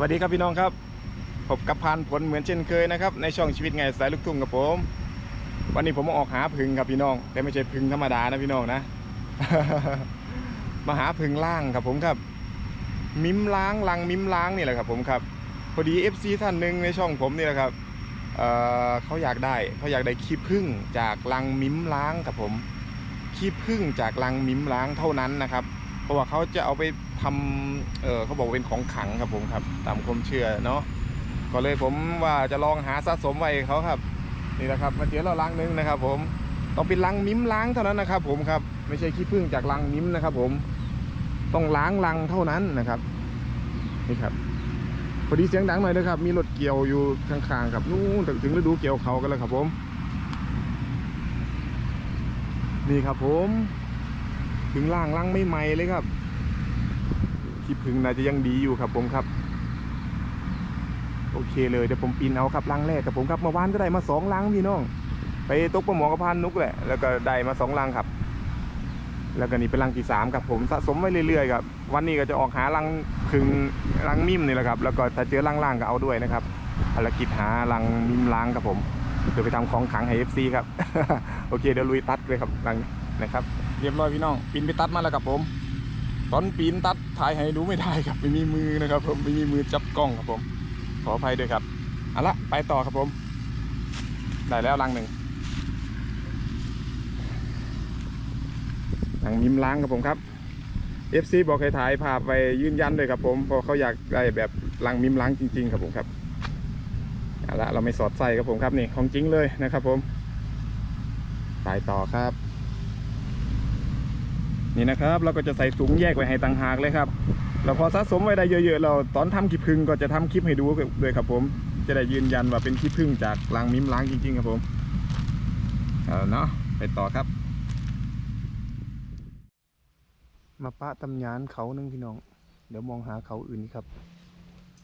วัสดีครับพี่น้องครับพบกับพานผลเหมือนเช่นเคยนะครับ ในช่องชีวิตไงสายลูกทุ่งกับผม วันนี้ผมมาออกหาพึ่งครับพี่น้อง แต่ไม่ใช่พึ่งธรรมดานะพี่น้องนะ มาหาพึ่งล่างครับผมครับ มิมล้างลังมิมล้างนี่แหละครับ ผมครับพอดี FC ท่านหนึ่งในช่องผมนี่แหละครับเเขาอยากได้เขาอยากได้ขี้ผึ้งจากลังมิมล้างครับผมขี้ผึ้งจากลังมิมล้างเท่านั้นนะครับ เพราะว่าเขาจะเอาไป ทำเออเขาบอกเป็นของขังครับผมครับ ตามความเชื่อเนาะก็เลยผมว่าจะลองหาสะสมไว้เขาครับ นี่แหละครับมาเจอเราลังหนึงนะครับ ผมต้องเป็นลังมิ้มล้างเท่านั้นนะครับ ผมครับไม่ใช่ขี้ผึ้งจากลังมิ้มนะครับ ผมต้องล้างลังเท่านั้นนะครับ นี่ครับพอดีเสียงดังหน่อยนะครับ มีรถเกี่ยวอยู่ข้างๆครับนู่นถึงฤดูเกี่ยวเขากันแล้วครับ ผม นี่ครับผม ถึงล่างล่างไม่ไหมเลยครับ ขี้ผึ้งน่าจะยังดีอยู่ครับผมครับ โอเคเลยเดี๋ยวผมปีนเอาครับลังแรกกับผมครับเมื่อวานก็ได้มาสองลังพี่น้อง ไปตกปลาหมอกระพานนุกแหละแล้วก็ได้มาสองลังครับ แล้วก็นี่เป็นลังที่สามครับผมสะสมไว้เรื่อยๆครับวันนี้ก็จะออกหาลังผึ้งลังมิมนี่แหละครับ แล้วก็ถ้าเจอลังล่างก็เอาด้วยนะครับภารกิจหาลังมิมล้างครับผมเดี๋ยวไปทำของขังให้เอฟซีครับ โอเคเดี๋ยวลุยตัดเลยครับลังนะครับ เรียบร้อยพี่น้องปีนไปตัดมาแล้วครับผม ตอนปีนตัดถ่ายให้ดูไม่ได้ครับไม่มีมือนะครับ ผมไม่มีมือจับกล้องครับผม ขออภัยด้วยครับเอาละไปต่อครับผม ได้แล้วลังหนึ่งลังมิมล้างครับผมครับ FC บอกให้ถ่ายภาพไปยืนยันเลยครับผมเพราะเขาอยากได้แบบลังมิมล้างจริง ๆ ครับผมครับเอาละเราไม่สอดใส่ครับผมครับนี่ของจริงเลยนะครับผมไปต่อครับ นี่นะครับเราก็จะใส่ถุงแยกไว้ให้ต่างหากเลยครับเราพอสะสมไว้ได้เยอะๆ เราตอนทำคลิปพึ่งก็จะทำคลิปให้ดูด้วยครับ ผมจะได้ยืนยันว่าเป็นคลิพึ่งจากล้างมิ้มล้างจริงๆ ครับผมเอาเนาะไปต่อครับมาปะตำยานเขาหนึงพี่น้อง เดี๋ยวมองหาเขาอื่นครับ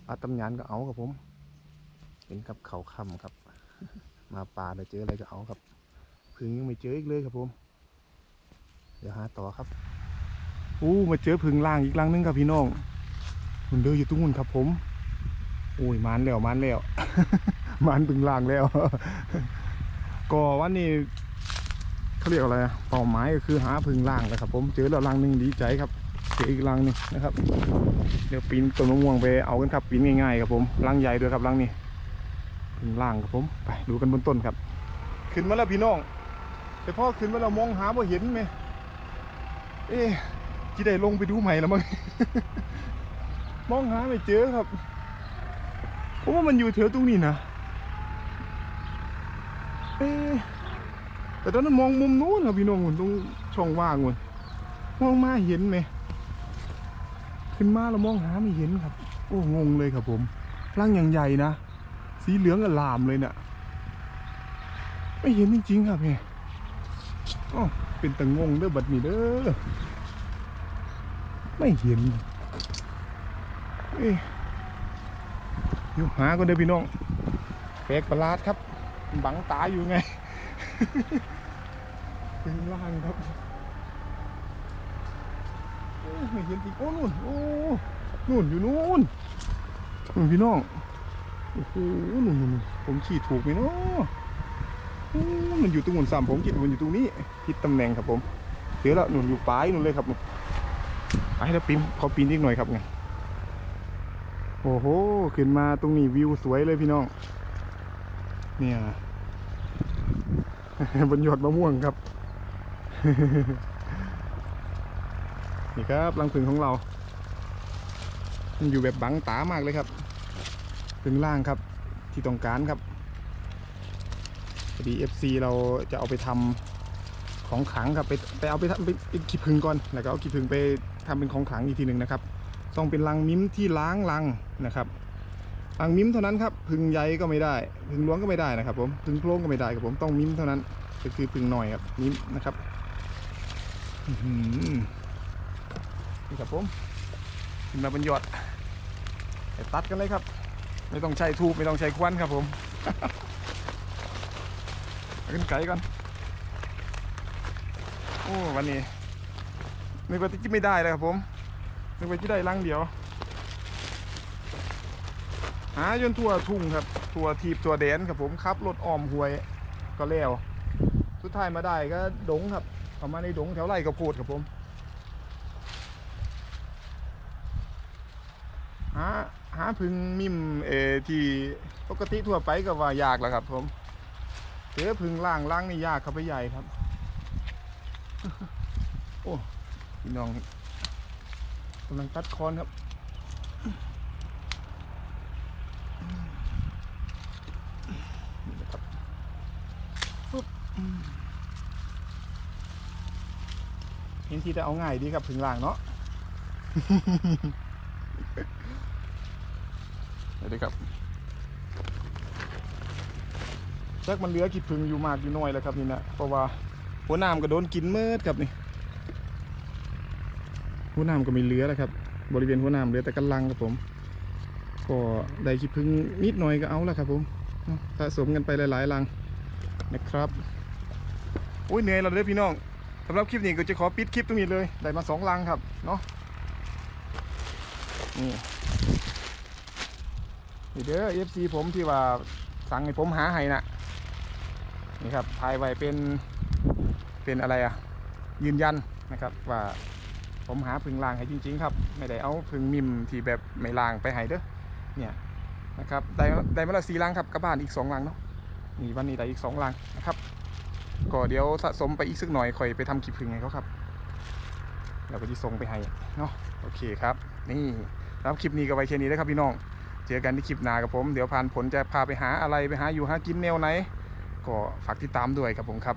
ปะตำยานก็เอาครับผมเป็นครับเขาคำครับ มาป่าเดี๋ยวเจออะไรก็เอาครับพึ่งยังไม่เจออีกเลยครับผม เดี๋ยวหาต่อครับอู้มาเจอพึ่งล่างอีกลังนึงครับพี่น้องมันเดินอยู่ตรงนู้นครับ ผมโอ้ยมันแล้วมันแล้วมันพึ่งล่างแล้ว ก็วันนี้เขาเรียกอะไรอะเป้าหมายก็คือหาพึ่งล่างนะครับ ผมเจอแล้วลังนึงดีใจครับเจออีกลังหนึงนะครับ เดี๋ยวปีนต้นมะม่วงไปเอากันครับปีนง่ายๆครับผมลังใหญ่ด้วยครับลังนี้พึ่งล่างครับผมไปดูกันบนต้นครับ ขึ้นมาแล้วพี่น้องแต่พ่อขึ้นมาเรามองหาบ่เห็นไหม เอ๊จีได้ลงไปดูใหม่แล้วมั้งมองหาไม่เจอครับเพราะว่ามันอยู่แถวตรงนี้นะเอ๊แต่ตอนนั้นมองมุมนู้นครับพี่น้องตรงช่องว่างมันมองมาเห็นไหมขึ้นมาแล้วมองหาไม่เห็นครับ โอ้งงเลยครับผมร่างอย่างใหญ่นะ สีเหลืองอลามเลยเนะ่ะไม่เห็นจริงๆครับเนี่ย อ๋อเป็นตะงงเด้อบัดนี้เด้อไม่เห็นเอ๊ะอยู่หาก็เด้อพี่น้องแปลกประหลาดครับ บังตาอยู่ไงเป็นล่างครับโอ้ไม่เห็นจริงโอ้นู่นโอ้นู่นอยู่นู่นนู่นพี่น้องโอ้โหนู่นนู่นผมขี่ถูกไหมเนาะ มันอยู่ตรงหุ่นสามผมคิดว่ามันอยู่ตรงนี้ผิดตำแหน่งครับผมเดี๋ยวละหนุนอยู่ปลายหนุนเลยครับไปแล้วปีนเขาปีนอีกหน่อยครับไงโอ้โหขึ้นมาตรงนี้วิวสวยเลยพี่น้อง เนี่ยบนยอดมะม่วงครับ นี่ครับรังผึ่งของเรา มันอยู่แบบบังตามากเลยครับถึงล่างครับที่ต้องการครับ พอดี FC เราจะเอาไปทำของขังครับไปไปเอาไปทำเป็นขี้ผึ่งก่อนแล้วก็เอาขี้ผึ้งไปทำเป็นของขังอีกทีหนึ่งนะครับต้องเป็นลังมิ้มที่ล้างลังนะครับลังมิ้มเท่านั้นครับผึ้งใหญ่ก็ไม่ได้ผึ้งล้วงก็ไม่ได้นะครับผมผึ้งโพรงก็ไม่ได้ครับผมต้องมิ้มเท่านั้นก็คือผึ้งหน่อยครับมิ้มนะครับนี่ครับผมขึ้นมาบนยอดตัดกันเลยครับ ไม่ต้องใช้ทูบไม่ต้องใช้ควันครับผม ขึ้นไกลก่อน โอ้วันนี้นึกว่าที่ไม่ได้เลยครับผมนึกว่าที่ได้ลังเดียว หาจนทั่วทุ่งครับ ทั่วทีบทั่วแดนครับผมขับรถอ้อมห้วยก็แล้ว สุดท้ายมาได้ก็ดงครับเข้ามาในดงแถวไร่กระโพดครับผมหาหาพึ่งมิมเออที่ปกติทั่วไปก็ว่ายากแล้วครับผม เจอพึ่งล่างล่างนี่ยากเข้าไปใหญ่ครับ โอ้พี่น้องกำลังตัดคอนครับนี่นะครับปุ๊บอืมเห็นทีจะเอาง่ายดีครับพึ่งล่างเนาะเดี๋ยวดิครับแจ็คมันเหลือกี่พึ่งอยู่มากอยู่น้อยแล้วครับนี่นะเพราะว่าหัวหน้ำก็โดนกินเมิดครับนี่หัวหน้ำก็ม่เหลือแล้วครับ บริเวณหัวหน้ำเหลือแต่กันลังครับผม ก็ได้ขี้พึ่งนิดหน่อยก็เอาแล้วครับผมสะสมกันไปหลายๆลังนะครับโอ้ยเหนื่อยแล้วเด้อพี่น้องสำหรับคลิปนี้ก็จะขอปิดคลิปตรงนี้เลยได้มาสองลังครับเนาะนี่นี่เด้อ FC ผมที่ว่าสั่งให้ผมหาให้น่ะ นี่ครับถ่ายไว้เป็นเป็นอะไรอะยืนยันนะครับว่าผมหาพึ่งลางให้จริง ๆ ครับ ไม่ได้เอาพึ่งมิมที่แบบไม่ลางไปให้เด้อเนี่ยนะครับได้ได้มาละสี่ลังครับกลับบ้านอีกสองลังเนาะนี่วันนี้ได้อีกสองลังนะครับก็เดี๋ยวสะสมไปอีกสักหน่อยค่อยไปทำขีพึ่งให้เขาครับแล้วก็จะส่งไปให้เนาะโอเคครับนี่รับคลิปนี้ก็ไว้แค่นี้นะครับพี่น้อง เจอกันที่คลิปหน้ากับผม เดี๋ยวผ่านผลจะพาไปหาอะไรไปหาอยู่หากินแนวไหน ก็ฝากติดตามด้วยครับผมครับ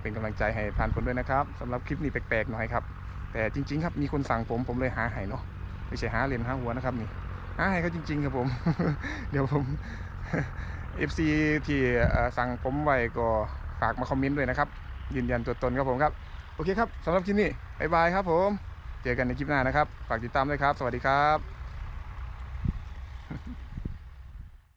เป็นกำลังใจให้ผ่านผลด้วยนะครับสำหรับคลิปนี้แปลกๆหน่อยครับ แต่จริง ๆ ครับมีคนสั่งผมผมเลยหาให้เนาะไม่ใช่หาเหรียญหาหัวนะครับนี่หาให้เขาจริง ๆ ครับผม เดี๋ยวผม FC ที่เอ่สั่งผมไว้ก็ฝากมาคอมเมนต์ด้วยนะครับ ยืนยันตัวตนครับผมครับ โอเคครับสำหรับคลิปนี้บายบายครับผม เจอกันในคลิปหน้านะครับ ฝากติดตามด้วยครับ สวัสดีครับ